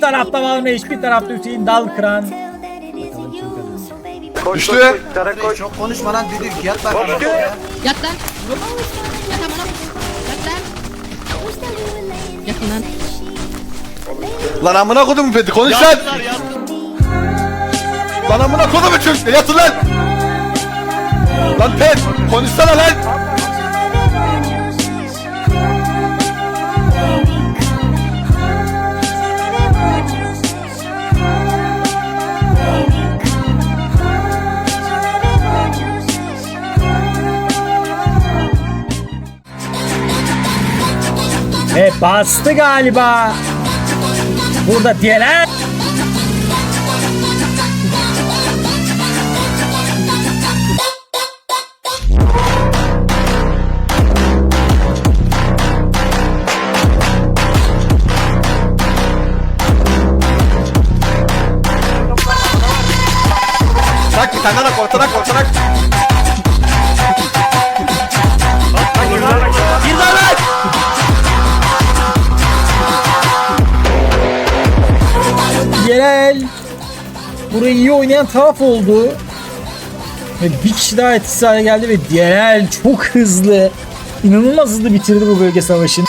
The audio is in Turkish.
Bir tarafta Valme bir tarafta Hüseyin Dalkıran. Düştü. Çok konuşma lan düdük yat bak. Düştü. Yat lan. Yat amına. Yat lan. Yatın lan. Lan amına kodum Fethi konuş lan. Lan amına kodum çocuk yatın lan. Lan Pet konuşsana lan. E bastı galiba. Burada diyeler. Bak bir tane daha ortadan Yerel. Burayı iyi oynayan taraf oldu. Ve bir kişi daha etkisiz hale geldi ve Yerel çok hızlı. inanılmaz hızlı bitirdi bu bölge savaşını.